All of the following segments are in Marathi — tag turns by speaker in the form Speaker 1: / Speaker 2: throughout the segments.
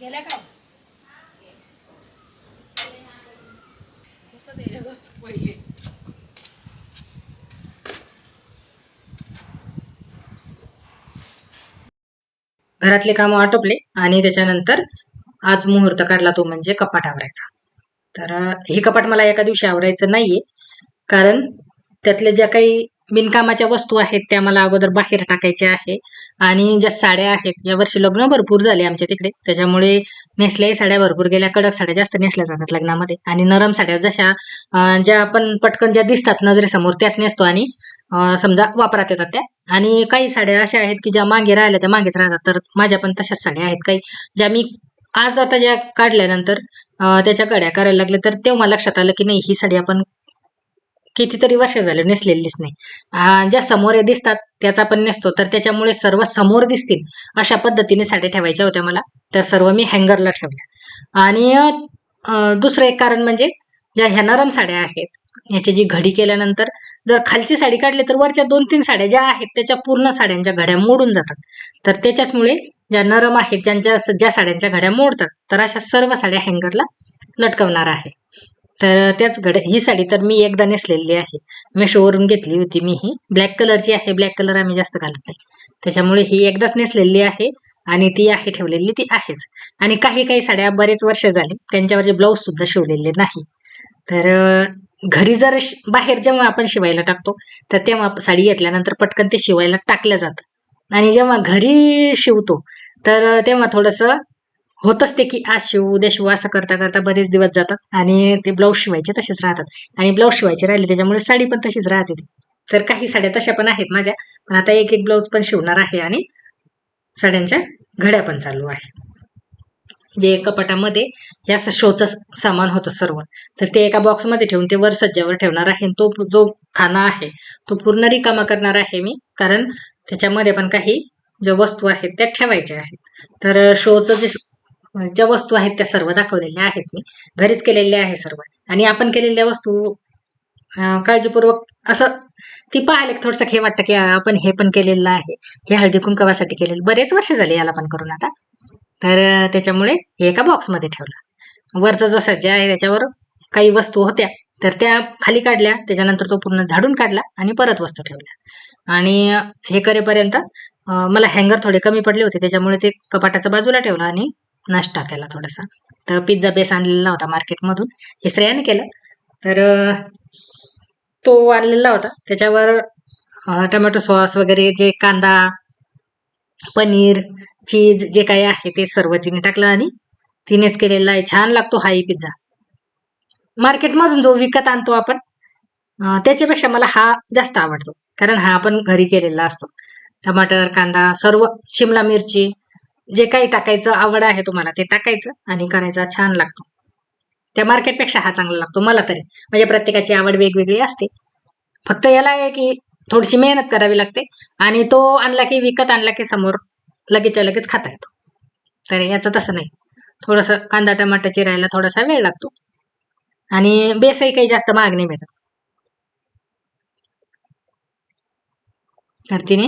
Speaker 1: गेल्या का? घरातले काम आटोपले आणि त्याच्यानंतर आज मुहूर्त काढला तो म्हणजे कपाट आवरायचा. तर हे कपाट मला एका दिवशी आवरायचं नाहीये कारण त्यातल्या ज्या काही बिनकामाच्या वस्तू आहेत त्या मला अगोदर बाहेर टाकायच्या आहे. आणि ज्या साड्या आहेत यावर्षी लग्न भरपूर झाले आमच्या तिकडे. त्याच्यामुळे नेसल्याही साड्या भरपूर गेल्या कडक साड्या जास्त नेसल्या जातात लग्नामध्ये. आणि नरम साड्या जशा ज्या आपण पटकन ज्या दिसतात नजरेसमोर त्याच नेसतो आणि समजा वापरात येतात त्या. आणि काही साड्या अशा आहेत की ज्या मागे राहिल्या त्या मागेच राहतात. तर माझ्या पण तशाच साड्या आहेत काही ज्या मी आज आता ज्या काढल्यानंतर त्याच्या गड्या करायला लागल्या तर तेव्हा लक्षात आलं की नाही ही साडी आपण कितीतरी वर्ष झाले नेसलेलीच नाही. ज्या समोर या दिसतात त्याचा पण नेसतो. तर त्याच्यामुळे सर्व समोर दिसतील अशा पद्धतीने साड्या ठेवायच्या होत्या मला. तर सर्व मी हँगरला ठेवल्या. आणि दुसरं एक कारण म्हणजे ज्या ह्या नरम साड्या आहेत ह्याची जी घडी केल्यानंतर जर खालची साडी काढली तर वरच्या दोन तीन साड्या ज्या आहेत त्याच्या पूर्ण साड्यांच्या घड्या मोडून जातात. तर त्याच्याचमुळे ज्या नरम आहेत ज्यांच्या ज्या साड्यांच्या घड्या मोडतात तर अशा सर्व साड्या हँगरला लटकवणार आहे. तर त्याच घड्या ही साडी तर मी एकदा नेसलेली आहे. मेशोवरून घेतली होती मी ही. ब्लॅक कलरची आहे ब्लॅक कलर आम्ही जास्त घालत नाही. त्याच्यामुळे ही एकदाच नेसलेली आहे आणि ती आहे ठेवलेली ती आहेच. आणि काही काही साड्या बरेच वर्ष झाली त्यांच्यावरचे ब्लाऊज सुद्धा शिवलेले नाही. तर घरी जर बाहेर जेव्हा आपण शिवायला टाकतो तर तेव्हा साडी घेतल्यानंतर पटकन ते शिवायला टाकलं जातं. आणि जेव्हा घरी शिवतो तर तेव्हा थोडंसं होत असते की आज शिव उद्या शिव असं करता करता बरेच दिवस जातात. आणि ते ब्लाऊज शिवायचे तसेच राहतात. आणि ब्लाऊज शिवायचे राहिले त्याच्यामुळे साडी पण तशीच राहते ती. तर काही साड्या तशा पण आहेत माझ्या पण आता एक एक ब्लाऊज पण शिवणार आहे आणि साड्यांच्या घड्या पण चालू आहे. जे कपाटामध्ये या शोचं सामान होतं सर्व. तर ते एका बॉक्समध्ये ठेवून ते वर सज्जावर ठेवणार आहे आणि तो जो खाना आहे तो पूर्ण रिकामा करणार आहे मी. कारण त्याच्यामध्ये पण काही ज्या वस्तू आहेत त्या ठेवायच्या आहेत. तर शोचं जे ज्या वस्तू आहेत त्या सर्व दाखवलेल्या आहेच मी. घरीच केलेल्या आहे सर्व. आणि आपण केलेल्या वस्तू काळजीपूर्वक असं ती पाहायला की थोडंसं हे वाटतं की आपण हे पण केलेलं आहे. हे हळदी कुंकवासाठी केलेलं. बरेच वर्ष झाले याला पण करून आता. तर त्याच्यामुळे हे एका बॉक्समध्ये ठेवलं. वरचा जो सज्जा आहे त्याच्यावर काही वस्तू होत्या तर त्या खाली काढल्या. त्याच्यानंतर तो पूर्ण झाडून काढला आणि परत वस्तू ठेवल्या. आणि हे करेपर्यंत मला हँगर थोडे कमी पडले होते. त्याच्यामुळे ते कपाटाच्या बाजूला ठेवलं आणि नाश्ता केला थोडासा. तर पिझ्झा बेस आणलेला होता मार्केटमधून हे श्रेयाने केलं. तर तो आणलेला होता. त्याच्यावर टमॅटो सॉस वगैरे जे कांदा पनीर चीज जे काही आहे ते सर्व तिने टाकलं आणि तिनेच केलेला आहे. छान लागतो हाही पिझ्झा मार्केटमधून जो विकत आणतो आपण त्याच्यापेक्षा मला हा जास्त आवडतो. कारण हा आपण घरी केलेला असतो. टमाटर कांदा सर्व शिमला मिरची जे काही टाकायचं आवड आहे तुम्हाला ते टाकायचं आणि करायचा छान लागतो. त्या मार्केटपेक्षा हा चांगला लागतो मला तरी. म्हणजे प्रत्येकाची आवड वेगवेगळी असते. फक्त याला आहे की थोडीशी मेहनत करावी लागते आणि तो आणला की विकत आणला की समोर लगेचच्या लगेच खाता येतो. तर याचं तसं नाही. थोडंसं कांदा टमाटा चिरायला थोडासा वेळ लागतो. आणि बेसही काही जास्त महाग नाही भेटत. तर तिने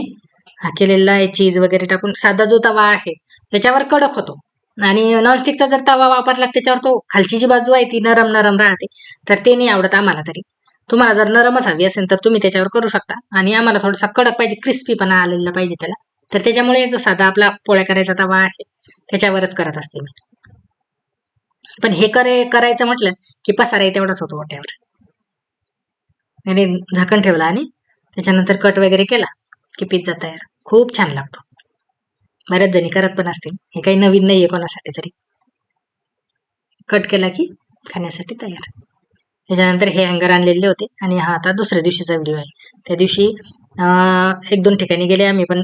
Speaker 1: हा केलेला आहे चीज वगैरे टाकून. साधा जो तवा आहे त्याच्यावर कडक होतो. आणि नॉनस्टिकचा जर तवा वापरला त्याच्यावर तो खालची जी बाजू आहे ती नरम नरम राहते. तर ते नाही आवडत आम्हाला तरी. तुम्हाला जर नरमच हवी असेल तर तुम्ही त्याच्यावर करू शकता. आणि आम्हाला थोडासा कडक पाहिजे क्रिस्पीपणा आलेला पाहिजे त्याला. तर त्याच्यामुळे जो साधा आपला पोळ्या करायचा तवा आहे त्याच्यावरच करत असते मी. पण हे करे करायचं म्हटलं की पसाराही तेवढाच होतो वाट्यावर आणि झाकण ठेवलं आणि त्याच्यानंतर कट वगैरे केला की पिझ्झा तयार. खूप छान लागतो. बऱ्याच जणी करत पण असतील. हे काही नवीन नाही आहे कोणासाठी तरी. कट केला की खाण्यासाठी तयार. त्याच्यानंतर हे हँगर आणलेले होते आणि हा आता दुसऱ्या दिवशीचा व्हिडिओ आहे. त्या दिवशी एक दोन ठिकाणी गेले आम्ही पण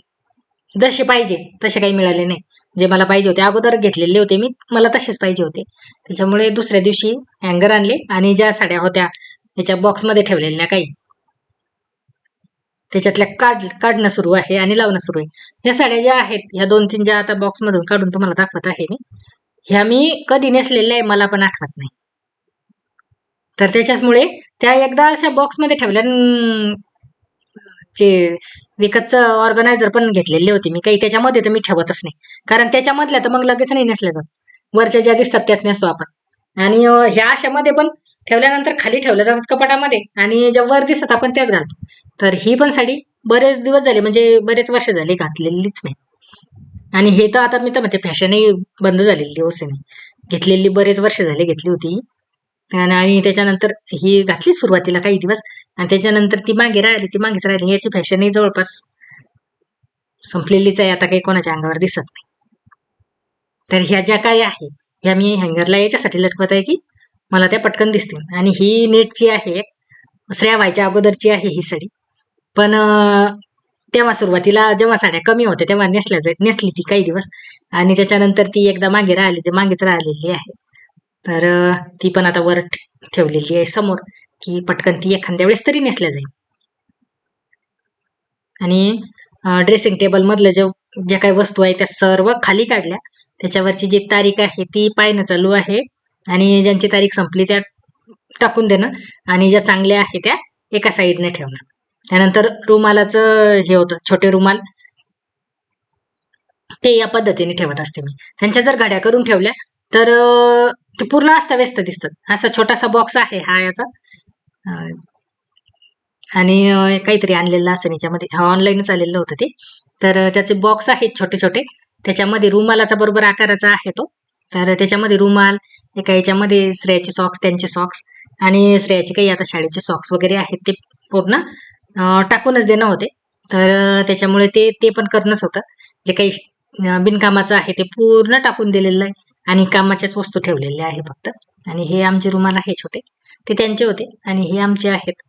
Speaker 1: जसे पाहिजे तसे काही मिळाले नाही. जे मला पाहिजे होते अगोदर घेतलेले होते मी मला तसेच पाहिजे होते. त्याच्यामुळे दुसऱ्या दिवशी हँगर आणले आणि ज्या साड्या होत्या याच्या बॉक्समध्ये ठेवलेल्या काही. त्याच्यातल्या काढ काढणं सुरू आहे आणि लावणं सुरू आहे. या साड्या ज्या आहेत ह्या दोन तीन ज्या आता बॉक्समधून काढून तुम्हाला दाखवत आहे मी ह्या मी कधी नेसलेल्या आहे मला पण आठवत नाही. तर त्याच्याचमुळे त्या एकदा अशा बॉक्समध्ये ठेवल्या जे विकतचं ऑर्गनायझर पण घेतलेले होते मी. काही त्याच्यामध्ये तर मी ठेवतच नाही. कारण त्याच्यामधल्या तर मग लगेच नाही नेसल्या जात. वरच्या ज्या दिसतात त्याच नेसतो आपण. आणि ह्या अशामध्ये पण ठेवल्यानंतर खाली ठेवल्या जातात कपाटामध्ये आणि ज्या वर दिसतात आपण त्याच घालतो. तर ही पण साडी बरेच दिवस झाले म्हणजे बरेच वर्ष झाले घातलेलीच नाही. आणि हे तर आता मी तर म्हणते फॅशनही बंद झालेली ओसेने. घेतलेली बरेच वर्ष झाले घेतली होती आणि आणि त्याच्यानंतर ही घातली सुरुवातीला काही दिवस. आणि त्याच्यानंतर ती मागे राहिली ती मागेच राहिली. याची फॅशनही जवळपास संपलेलीच आहे. आता काही कोणाच्या अंगावर दिसत नाही. तर ह्या ज्या काही आहे ह्या मी हँगरला याच्यासाठी लटकवत आहे की मला त्या पटकन दिसतील आणि ही नेटची आहे श्रेया व्हायच्या अगोदरची आहे ही साडी. पण तेव्हा सुरुवातीला जेव्हा साड्या कमी होत्या तेव्हा नेसल्या जाईल नेसली ती काही दिवस. आणि त्याच्यानंतर ती एकदा मागे राहिली ती मागेच राहिलेली आहे. तर ती पण आता वर ठे- ठेवलेली आहे समोर की पटकन ती एखाद्या वेळेस तरी नेसल्या जाईल. आणि ड्रेसिंग टेबल मधलं जे ज्या काही वस्तू आहे त्या सर्व खाली काढल्या. त्याच्यावरची जी तारीख आहे ती पाहणं चालू आहे. आणि ज्यांची तारीख संपली त्या टाकून देणं आणि ज्या चांगल्या आहे त्या एका साईडने ठेवणं. त्यानंतर रुमालाचं हे होतं छोटे रुमाल. ते या पद्धतीने ठेवत असते मी. त्यांच्या जर घड्या करून ठेवल्या तर ते पूर्ण अस्ताव्यस्त दिसतात. असा छोटासा बॉक्स आहे हा याचा. आणि काहीतरी आणलेलं असं याच्यामध्ये. हा ऑनलाईनच आलेलं होतं ते. तर त्याचे बॉक्स आहेत छोटे छोटे त्याच्यामध्ये रुमालाचा बरोबर आकाराचा आहे तो. तर त्याच्यामध्ये रुमाल एका याच्यामध्ये श्रेयाचे सॉक्स त्यांचे सॉक्स आणि श्रेयाचे काही आता शाळेचे सॉक्स वगैरे आहेत ते पूर्ण टाकूनच देणं होते. तर त्याच्यामुळे ते ते पण करणंच होतं. जे काही बिनकामाचं आहे ते पूर्ण टाकून दिलेलं आहे आणि कामाच्याच वस्तू ठेवलेल्या आहे फक्त. आणि हे आमचे रुमाल आहे छोटे. ते त्यांचे होते आणि हे आमचे आहेत.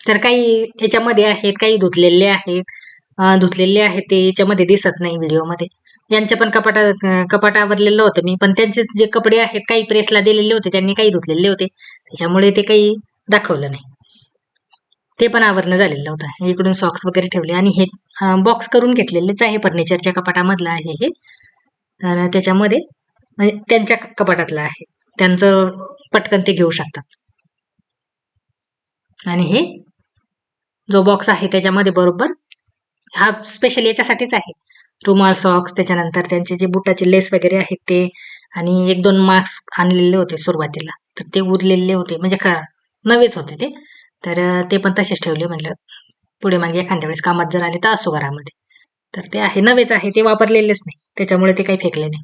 Speaker 1: तर काही याच्यामध्ये आहेत काही धुतलेले आहेत. धुतलेले आहेत ते याच्यामध्ये दिसत नाही व्हिडिओमध्ये. यांच्या पण कपाटा कपाट आवरलेलं होतं. मी पण त्यांचे जे कपडे आहेत काही प्रेसला दिलेले होते त्यांनी काही धुतलेले होते. त्याच्यामुळे ते काही दाखवलं नाही. ते पण आवरणं झालेलं होतं. इकडून सॉक्स वगैरे ठेवले आणि हे बॉक्स करून घेतलेलेच आहे. फर्निचरच्या कपाटामधलं आहे हे. त्याच्यामध्ये म्हणजे त्यांच्या कपाटातलं आहे. त्यांचं पटकन ते घेऊ शकतात. आणि हे जो बॉक्स आहे त्याच्यामध्ये बरोबर हा स्पेशल याच्यासाठीच आहे. रुमाल सॉक्स त्याच्यानंतर त्यांचे जे बुटाचे लेस वगैरे आहेत ते आणि एक दोन मास्क आणलेले होते सुरुवातीला. तर ते उरलेले होते. म्हणजे का नवेच होते ते. तर ते पण तसेच ठेवले म्हटलं पुढे मागे एखाद्या वेळेस कामात जर आले तर असो घरामध्ये. तर ते आहे नवेच आहे. ते वापरलेलेच नाही. त्याच्यामुळे ते काही फेकले नाही.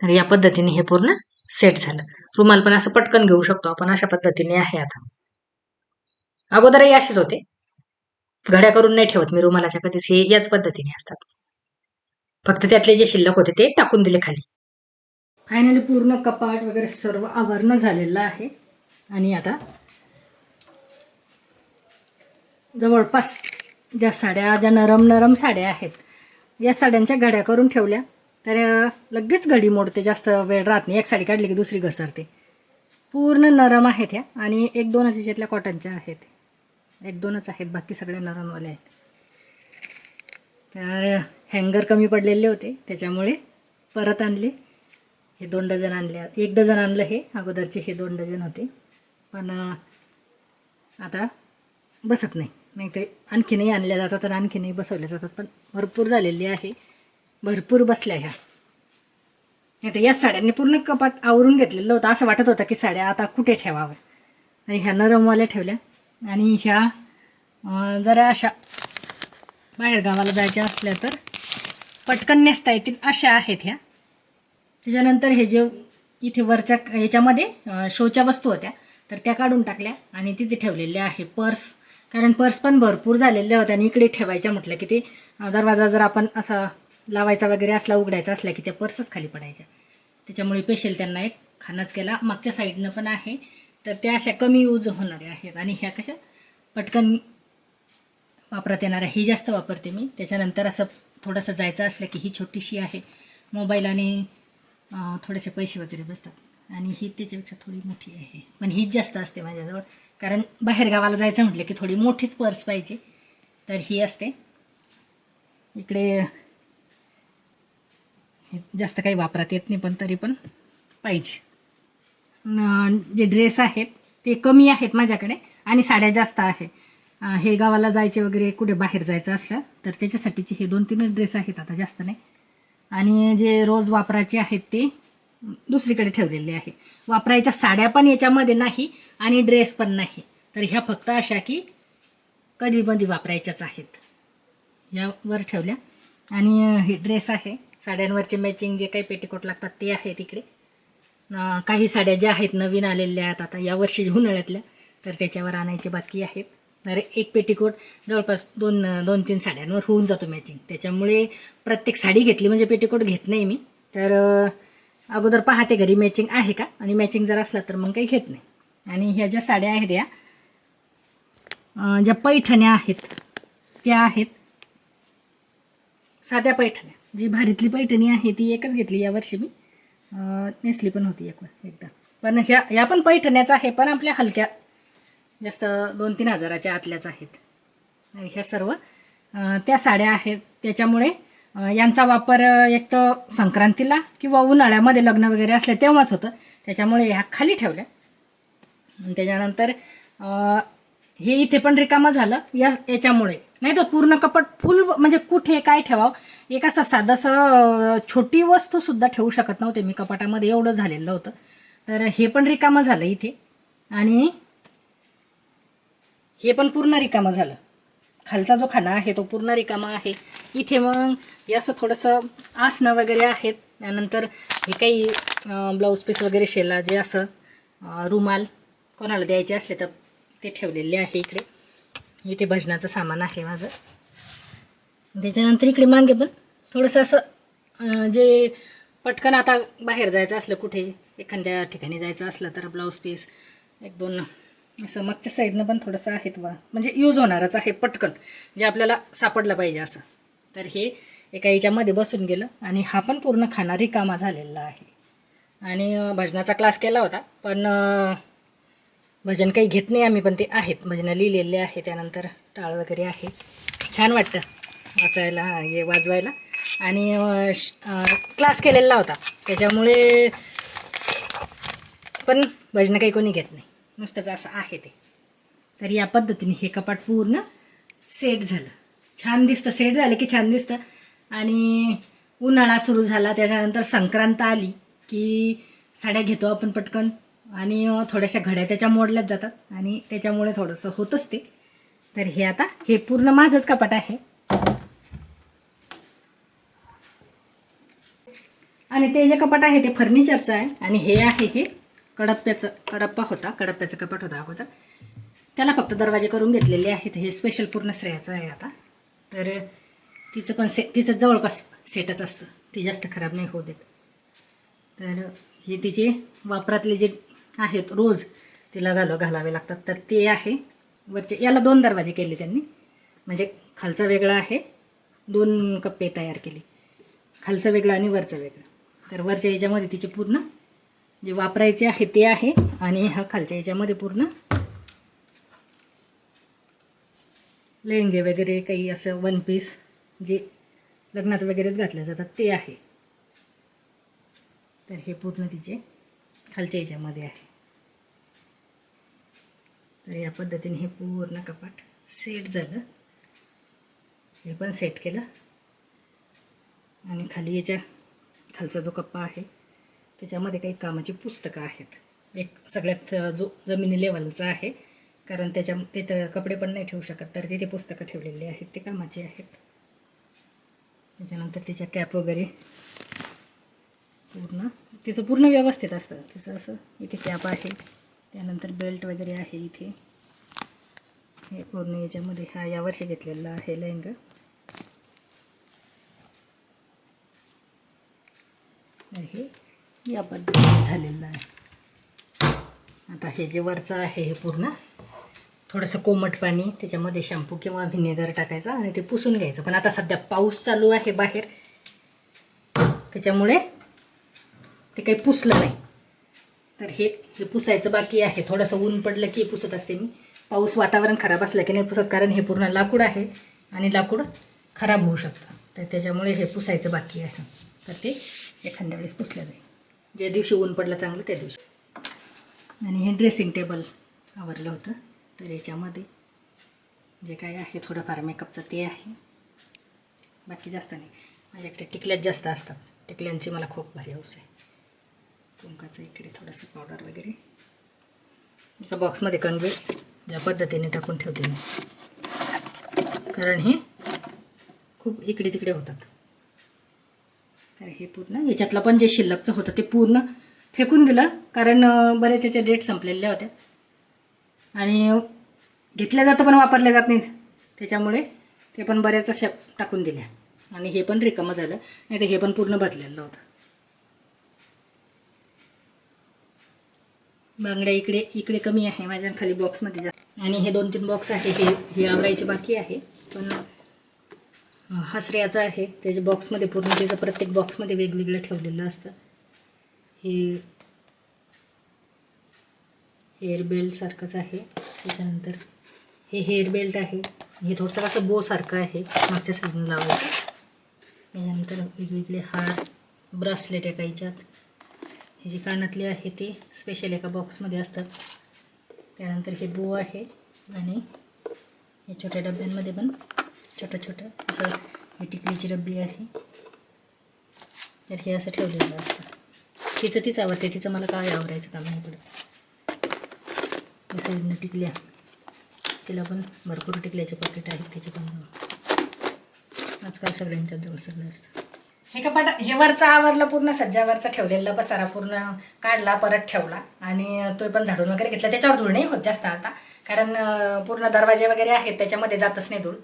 Speaker 1: तर या पद्धतीने हे पूर्ण सेट झालं. रुमाल पण असं पटकन घेऊ शकतो आपण. अशा पद्धतीने आहे आता. अगोदरही असेच होते. घड्या करून नाही ठेवत मी रुमालाच्या कधीच. हे याच पद्धतीने असतात. फक्त त्यातले जे शिल्लक होते ते टाकून दिले खाली. फायनली पूर्ण कपाट वगैरे सर्व आवरणं झालेलं आहे. आणि आता जवळपास ज्या साड्या ज्या नरम नरम साड्या आहेत या साड्यांच्या घड्या करून ठेवल्या तर लगेच घडी मोडते जास्त वेळ राहत नाही. एक साडी काढली की दुसरी घसरते. पूर्ण नरम आहेत ह्या. आणि एक दोनच याच्यातल्या कॉटनच्या आहेत. एक दोनच आहेत बाकी सगळ्या नरमवाल्या आहेत. तर हँगर कमी पडलेले होते त्याच्यामुळे परत आणले. हे दोन डझन आणले. एक डझन आणलं हे अगोदरचे हे दोन डझन होते. पण आता बसत नाही. नाही ते आणखीनही आणल्या जातात आणि आणखीनही बसवल्या जातात. पण भरपूर झालेली आहे. भरपूर बसल्या ह्या. नाही तर या साड्यांनी पूर्ण कपाट आवरून घेतलेलं होतं. असं वाटत होतं की साड्या आता कुठे ठेवाव्या? आणि ह्या नरमवाल्या ठेवल्या. आणि ह्या जरा अशा बाहेर गावाला जायच्या असल्या तर पटकन नेसता येतील अशा आहेत ह्या. त्याच्यानंतर हे जे इथे वरच्या याच्यामध्ये शोच्या वस्तू होत्या तर त्या काढून टाकल्या आणि तिथे ठेवलेल्या आहे पर्स. कारण पर्स पण भरपूर झालेल्या होत्या आणि इकडे ठेवायच्या म्हटलं की ते दरवाजा जर आपण असा लावायचा वगैरे असला उघडायचा असला की त्या पर्सच खाली पडायच्या. त्याच्यामुळे पेशल त्यांना एक खानाच केला. मागच्या साईडनं पण आहे. तर त्या अशा कमी यूज होणाऱ्या आहेत. आणि ह्या कशा? पटकन वापरात येणाऱ्या ही जास्त वापरते मी. त्याच्यानंतर असं थोडंसं जायचं असलं की ही छोटीशी आहे. मोबाईल आणि थोडेसे पैसे वगैरे बसतात. आणि ही त्याच्यापेक्षा थोडी मोठी आहे. पण हीच जास्त असते माझ्याजवळ. कारण बाहेर गावाला जायचं म्हटलं की थोडी मोठीच पर्स पाहिजे. तर ही असते. इकडे हे जास्त काही वापरात येत नाही पण तरी पण पाहिजे. जे ड्रेस आहेत ते कमी आहेत माझ्याकडे. आणि साड्या जास्त आहे. हे गावाला जायचे वगैरे कुठे बाहेर जायचं असलं तर त्याच्यासाठीचे हे दोन तीनच ड्रेस आहेत आता जास्त नाही. आणि जे रोज वापरायचे आहेत ते दुसरीकडे ठेवलेले आहे. वापरायच्या साड्या पण याच्यामध्ये नाही आणि ड्रेस पण नाही. तर ह्या फक्त अशा की कधी मधी वापरायच्याच आहेत. यावर ठेवल्या. आणि हे ड्रेस आहे. साड्यांवरचे मॅचिंग जे काही पेटीकोट लागतात ते आहे तिकडे काही साड्या ज्या आहेत नवीन आलेल्या आहेत आता यावर्षी उन्हाळ्यातल्या तर त्याच्यावर आणायचे बाकी आहेत. तर एक पेटीकोट जवळपास दोन दोन तीन साड्यांवर होऊन जातो मॅचिंग त्याच्यामुळे प्रत्येक साडी घेतली म्हणजे पेटीकोट घेत नाही मी. तर अगोदर पाहते घरी मॅचिंग आहे का? आणि मॅचिंग जर असला तर मग काही घेत नाही. आणि ह्या ज्या साड्या आहेत या ज्या पैठण्या आहेत त्या आहेत साध्या पैठण्या. जी भारीतली पैठणी आहे ती एकच घेतली यावर्षी मी. नेसली पण होती एक एकदा. पण ह्या ह्या पण पैठण्याचा आहे पण आपल्या हलक्या जास्त दोन तीन हजाराच्या आतल्याच आहेत. ह्या सर्व त्या साड्या आहेत. त्याच्यामुळे यांचा वापर एक तर संक्रांतीला किंवा उन्हाळ्यामध्ये लग्न वगैरे असले तेव्हाच होतं. त्याच्यामुळे ह्या खाली ठेवल्या. त्याच्यानंतर हे इथे पण रिकामं झालं. या याच्यामुळे. नाही तर पूर्ण कपट फुल म्हणजे कुठे काय ठेवावं? एक असं साधंसं छोटी वस्तू सुद्धा ठेवू शकत नव्हते मी. कपाटामध्ये एवढं झालेलं होतं तर हे पण रिकामं झालं इथे. आणि हे पण पूर्ण रिकामं झालं. खालचा जो खाना आहे तो पूर्ण रिकामा आहे. इथे मग हे असं थोडंसं आसनं वगैरे आहेत. त्यानंतर हे काही ब्लाऊज पीस वगैरे शेला जे असं रुमाल कोणाला द्यायचे असले तर ते ठेवलेले आहे इकडे. इथे भजनाचं सामान आहे माझं. त्याच्यानंतर इकडे मागे पण थोडंसं असं जे पटकन आता बाहेर जायचं असलं कुठे एखाद्या ठिकाणी जायचं असलं तर ब्लाऊज पीस एक दोन असं मागच्या साईडनं पण थोडंसं आहेत वा म्हणजे यूज होणारच आहे पटकन जे आपल्याला सापडलं पाहिजे असं. तर हे एका याच्यामध्ये बसून गेलं आणि हा पण पूर्ण खाणारी रिकामा झालेला आहे. आणि भजनाचा क्लास केला होता पण भजन काही घेत नाही आम्ही पण ते आहेत. भजनं लिहिलेले आहे त्यानंतर टाळ वगैरे आहे. छान वाटतं वाचायला हे वाजवायला. आणि श- क्लास केलेला होता. त्याच्यामुळे पण भजनं काही कोणी घेत नाही. नुसतंच असं आहे ते. तर या पद्धतीने हे कपाट पूर्ण सेट झालं. छान दिसतं सेट झालं की छान दिसतं. आणि उन्हाळा सुरू झाला त्याच्यानंतर संक्रांत आली की साड्या घेतो आपण पटकन. आणि थोड्याशा घड्या त्याच्या मोडल्याच जातात. आणि त्याच्यामुळे थोडंसं होतच ते. तर हे आता हे पूर्ण माझंच कपाट आहे. आणि ते जे कपाट आहे ते फर्निचरचं आहे. आणि हे आहे हे कडप्प्याचं कडप्पा होता कडप्प्याचं कपाट होता अगोदर. त्याला फक्त दरवाजे करून घेतलेले आहेत. हे स्पेशल पूर्ण श्रेयाचं आहे आता. तर तिचं पण से तिचं जवळपास सेटच असतं. ती जास्त खराब नाही होऊ देत. तर हे तिचे वापरातले जे आहेत रोज तिला घालव घालावे लागतात. तर ते आहे. वरचे याला दोन दरवाजे केले त्यांनी. म्हणजे खालचा वेगळा आहे. दोन कप्पे तयार केले. खालचं वेगळं आणि वरचं वेगळं. तर वरच्या याच्यामध्ये तिचे पूर्ण जे वापरायचे आहे ते आहे आणि हा खालच्या याच्यामध्ये पूर्ण लेहंगे वगैरे काही असं वन पीस जे लग्नात वगैरेच घातले जातात ते आहे. तर हे पूर्ण तिचे खालच्या याच्यामध्ये आहे. तर या पद्धतीने हे पूर्ण कपाट सेट झालं. हे पण सेट केलं. आणि खाली याच्या खालचा जो कप्पा आहे त्याच्यामध्ये काही कामाची पुस्तकं आहेत. एक सगळ्यात जो जमिनी लेवलचा आहे. कारण त्याच्या तिथं कपडे पण नाही ठेवू शकत तर तिथे पुस्तकं ठेवलेली आहेत ते कामाचे आहेत. त्याच्यानंतर तिच्या कॅप वगैरे पूर्ण तिचं पूर्ण व्यवस्थित असतं. तिचं असं इथे कॅप आहे. त्यानंतर बेल्ट वगैरे आहे इथे. हे पूर्ण याच्यामध्ये हा यावर्षी घेतलेला आहे लेहंगा. हे या पद्धतीने झालेलं आहे. आता हे जे वरचं आहे हे पूर्ण थोडंसं कोमट पाणी त्याच्यामध्ये शॅम्पू किंवा व्हिनेगर टाकायचं आणि ते पुसून घ्यायचं. पण आता सध्या पाऊस चालू आहे बाहेर. त्याच्यामुळे ते काही पुसलं नाही. तर हे हे पुसायचं बाकी आहे. थोडंसं ऊन पडलं की पुसत असते मी. पाऊस वातावरण खराब असलं की नाही पुसत कारण हे पूर्ण लाकूड आहे आणि लाकूड खराब होऊ शकतं. तर त्याच्यामुळे हे पुसायचं बाकी आहे. तर ते एखाद्या वेळेस पुसलं जाईल. ज्या दिवशी ऊन पडलं चांगलं त्या दिवशी. आणि हे ड्रेसिंग टेबल आवरलं होतं. तर याच्यामध्ये जे काय आहे थोडंफार मेकअपचं ते आहे. बाकी जास्त नाही. माझ्याकडे टिकल्याच जास्त असतात. टिकल्यांची मला खूप भारी हौस आहे. कुंकाचं इकडे थोडंसं पावडर वगैरे. एका बॉक्समध्ये कंगवे ज्या पद्धतीने टाकून ठेवते मी. कारण हे खूप इकडे तिकडे होतात. तर हे पूर्ण? याच्यातलं पण जे शिल्लकचं होतं ते पूर्ण फेकून दिलं कारण बरेच याच्या डेट संपलेल्या होत्या. आणि घेतल्या जातं पण वापरल्या जात नाहीत. त्याच्यामुळे ते पण बऱ्याच अशा टाकून दिल्या. आणि हे पण रिकामं झालं. नाही तर हे पण पूर्ण भरलेलं होतं. बांगड्या इकडे इकडे कमी आहे. माझ्या खाली बॉक्समध्ये जा. आणि हे दोन तीन बॉक्स आहे हे हे आवरायचे बाकी आहे. पण हसऱ्याचं हा श्रेयाचा आहे त्याच्या बॉक्समध्ये पूर्ण त्याचं प्रत्येक बॉक्समध्ये वेगवेगळं ठेवलेलं असतं. हे हेअर बेल्टसारखंच आहे. त्याच्यानंतर हे हेअर बेल्ट आहे. हे थोडंसं असं बोसारखं आहे मागच्या साईडनं लावायचं. त्याच्यानंतर वेगवेगळे हार ब्रासलेट एका याच्यात. हे जे कानातले आहे ते स्पेशल एका बॉक्समध्ये असतात. त्यानंतर हे बो आहे आणि हे छोट्या डब्यांमध्ये पण छोटं छोटं असं ही टिकलीची डब्बी आहे. तर हे असं ठेवलेलं असतं. तिचं तीच आवडते. तिचं मला काय आवरायचं काम नाही. पडत साईडनं टिकल्या. तिला पण भरपूर टिकल्याचे पॉकेट आहेत. त्याचे पण आजकाल सगळ्यांच्या जवळ सगळं असतं. हे कपाट हे वरचा आवरला पूर्ण? सज्जावरचा ठेवलेला पसारा पूर्ण काढला परत ठेवला. आणि तो पण झाडून वगैरे घेतला. त्याच्यावर धूळ नाही होत जास्त आता. कारण पूर्ण दरवाजे वगैरे आहेत. त्याच्यामध्ये जातच नाही धूळ.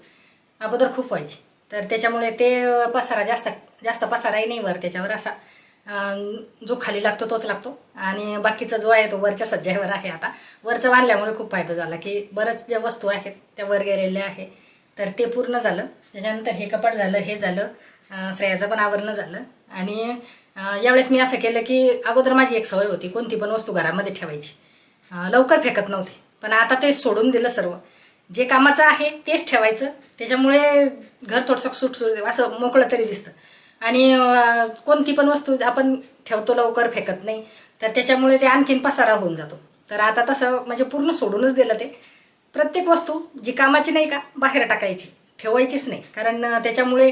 Speaker 1: अगोदर खूप व्हायचे. तर त्याच्यामुळे ते पसारा जास्त जास्त पसाराही नाही वर त्याच्यावर असा जो खाली लागतो तोच लागतो. आणि बाकीचा जो आहे तो वरच्या सज्जावर आहे आता. वरचं बांधल्यामुळे खूप फायदा झाला की बऱ्याच ज्या वस्तू आहेत त्या वर गेलेल्या आहे. तर ते पूर्ण झालं. त्याच्यानंतर हे कपाट झालं हे झालं श्रेयाचं पण आवरणं झालं. आणि यावेळेस मी असं केलं की अगोदर माझी एक सवय होती कोणती पण वस्तू घरामध्ये ठेवायची. लवकर फेकत नव्हती. पण आता ते सोडून दिलं सर्व. जे कामाचं आहे तेच ठेवायचं. त्याच्यामुळे घर थोडंसं सुटसुट असं मोकळं तरी दिसतं. आणि कोणती पण वस्तू आपण ठेवतो लवकर फेकत नाही. तर त्याच्यामुळे ते आणखीन पसारा होऊन जातो. तर आता तसं म्हणजे पूर्ण सोडूनच दिलं ते. प्रत्येक वस्तू जी कामाची नाही का बाहेर टाकायची. ठेवायचीच नाही. कारण त्याच्यामुळे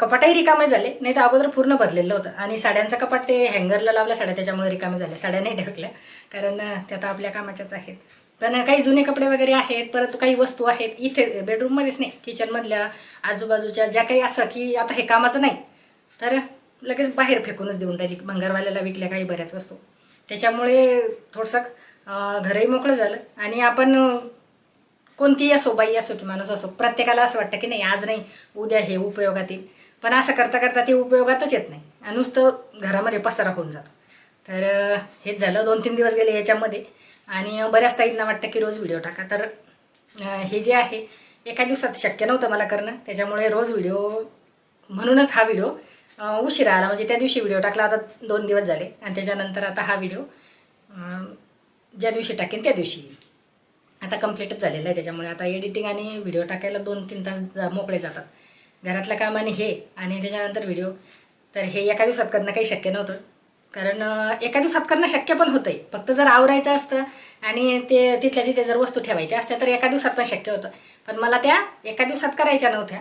Speaker 1: कपाटही रिकामे झाले. नाही तर अगोदर पूर्ण भरलेलं होतं. आणि साड्यांचं कपाट ते हँगरला लावल्या साड्या त्याच्यामुळे रिकामे झाल्या साड्या नाही ढकल्या कारण त्या आपल्या कामाच्याच आहेत. पण काही जुने कपडे वगैरे आहेत परत काही वस्तू आहेत इथे बेडरूममध्येच नाही किचनमधल्या आजूबाजूच्या ज्या काही असं की आता हे कामाचं नाही तर लगेच बाहेर फेकूनच देऊन राहिली भंगारवाल्याला विकल्या काही बऱ्याच वस्तू. त्याच्यामुळे थोडंसं घरही मोकळं झालं आणि आपण कोणतीही असो बाई असो की माणूस असो प्रत्येकाला असं वाटतं की नाही आज नाही उद्या हे उपयोगात येईल. पण असं करता करता ते उपयोगातच येत नाही आणि नुसतं घरामध्ये पसारा होऊन जातो. तर हेच झालं दोन तीन दिवस गेले याच्यामध्ये. आणि बऱ्याच ताईंना वाटतं की रोज व्हिडिओ टाका. तर हे जे आहे एका दिवसात शक्य नव्हतं मला करणं. त्याच्यामुळे रोज व्हिडिओ म्हणूनच हा व्हिडिओ उशिरा आला. म्हणजे त्या दिवशी व्हिडिओ टाकला. आता दोन दिवस झाले. आणि त्याच्यानंतर आता हा व्हिडिओ ज्या दिवशी टाकेन त्या दिवशी आता कम्प्लीटच झालेलं आहे. त्याच्यामुळे आता एडिटिंग आणि व्हिडिओ टाकायला दोन तीन तास जा- मोकळे जातात. घरातलं काम आणि हे. आणि त्याच्यानंतर व्हिडिओ. तर हे एका दिवसात करणं काही शक्य नव्हतं. कारण एका दिवसात करणं शक्य पण होतं आहे फक्त जर आवरायचं असतं आणि ते तिथल्या तिथे जर वस्तू ठेवायच्या असत्या तर एका दिवसात पण शक्य होतं. पण मला त्या एका दिवसात करायच्या नव्हत्या.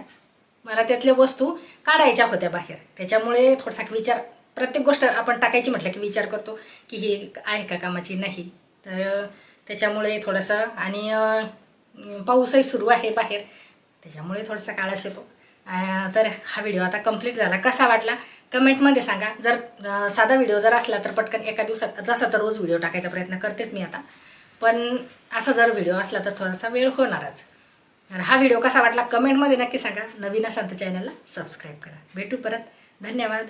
Speaker 1: मला त्यातल्या वस्तू काढायच्या होत्या बाहेर. त्याच्यामुळे थोडासा विचार प्रत्येक गोष्ट आपण टाकायची म्हटलं की विचार करतो की ही आहे का कामाची? नाही. तर त्याच्यामुळे थोडंसं आणि पाऊसही सुरू आहे बाहेर. त्याच्यामुळे थोडासा काळास येतो. तर हा व्हिडिओ आता कंप्लीट झाला. कसा वाटला? कमेंटमध्ये सांगा. जर साधा व्हिडिओ जर असला तर पटकन एका दिवसात तसा तर रोज व्हिडिओ टाकायचा प्रयत्न करतेच मी आता. पण असा जर व्हिडिओ असला तर थोडासा वेळ होणारच. तर हा व्हिडिओ कसा वाटला? कमेंटमध्ये नक्की सांगा. नवीन असाल तर चॅनलला सबस्क्राईब करा. भेटू परत. धन्यवाद.